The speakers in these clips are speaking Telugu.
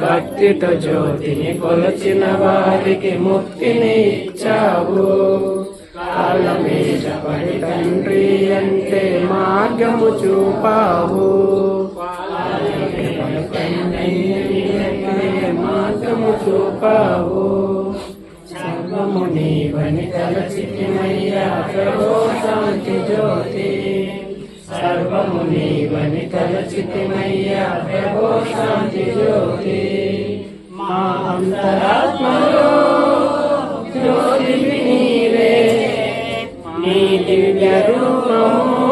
భక్తితో జ్యోతిని కొలచిన వారికి ముక్తిని ఇచ్చావు. కాళ్ళ మీద పడి తండ్రి అంటే మార్గము చూపావు. మార్గము చూపావు. సర్వము నీవని తలచితిమయ్యా ప్రభో శాంతి జ్యోతి. సర్వము నీవని తలచితిమయ్యా ప్రభో శాంతి జ్యోతి. మా అంతరాత్మలో జ్యోతివి నీవే నీ దివ్య రూపము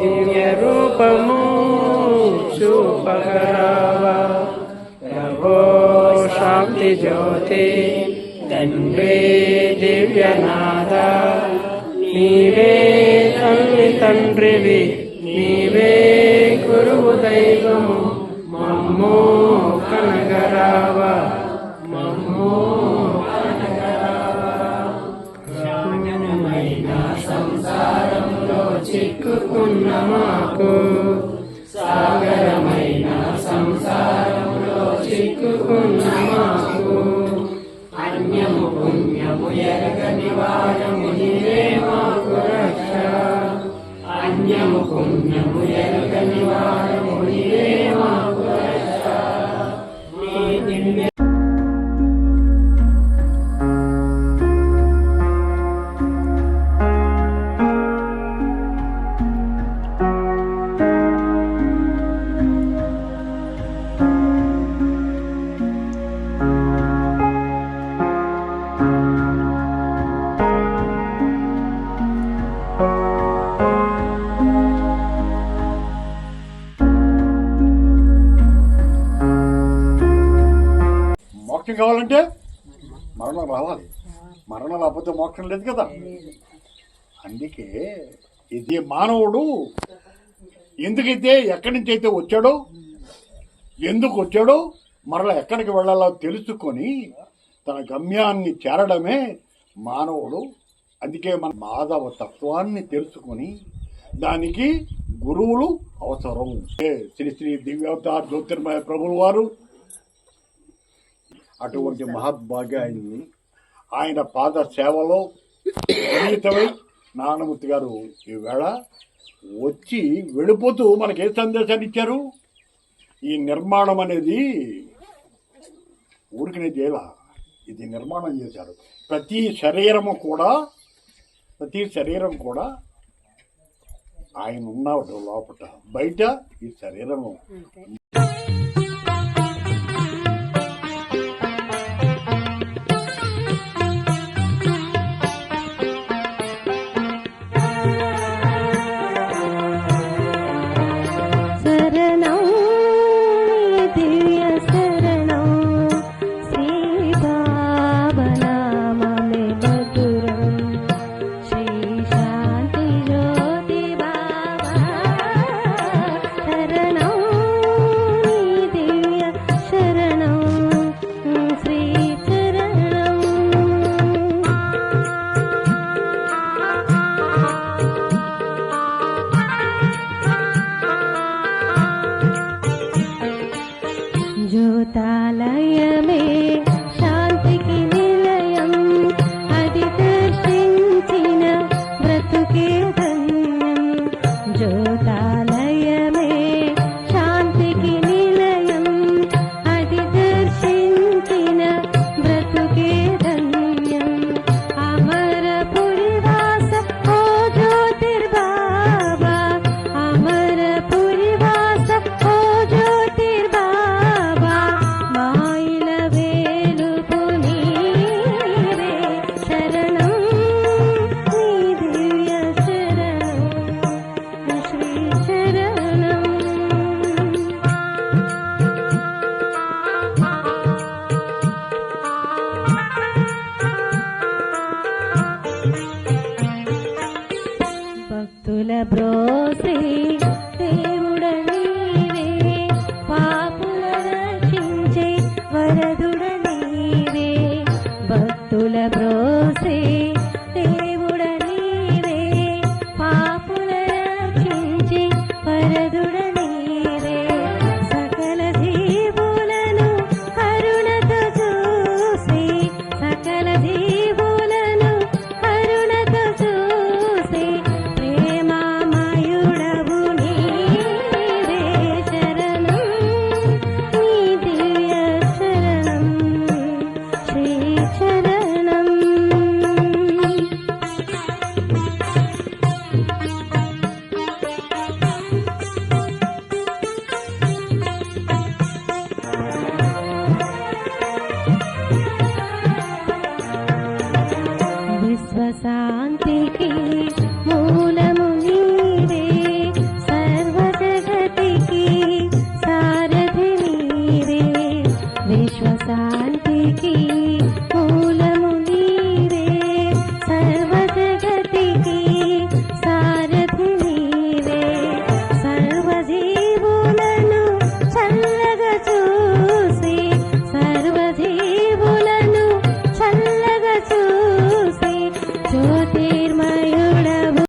దివ్య రూపము చూపగలవా? ప్రభో శాంతి జ్యోతి తండ్రి దివ్యనాథ. నీవే తల్లి తండ్రివి నీవే గురువు దైవము. మమ్మో కనగరావా? మమ్మో చిక్కుకున్న మాకు సాగరమైన సంసారంలో చిక్కుకున్న మాకు అన్యము పుణ్యము ఎరగని వారము మోక్షం కావాలంటే మరణం రావాలి. మరణం లేకపోతే మోక్షం లేదు కదా. అందుకే ఇది మానవుడు ఎందుకైతే ఎక్కడి నుంచి అయితే వచ్చాడో ఎందుకు వచ్చాడో మరలా ఎక్కడికి వెళ్ళాలో తెలుసుకొని తన గమ్యాన్ని చేరడమే మానవుడు. అందుకే మన మాధవ తత్వాన్ని తెలుసుకొని దానికి గురువులు అవసరం. ఏ శ్రీ శ్రీ దివ్యవతార్ జ్యోతిర్మయ ప్రభులు వారు అటువంటి మహద్భాగ్యాన్ని ఆయన పాద సేవలో ప్రణీతమై నారాయణమూర్తి గారు ఈవేళ వచ్చి వెళ్ళిపోతూ మనకి ఏ సందేశాన్ని ఇచ్చారు? ఈ నిర్మాణం అనేది ఊరికనే చేయాల ఇది నిర్మాణం చేశారు. ప్రతి శరీరము కూడా ప్రతి శరీరం కూడా ఆయన ఉన్నాడు లోపట బయట ఈ శరీరము ಶ್ರೋತ శాంతికి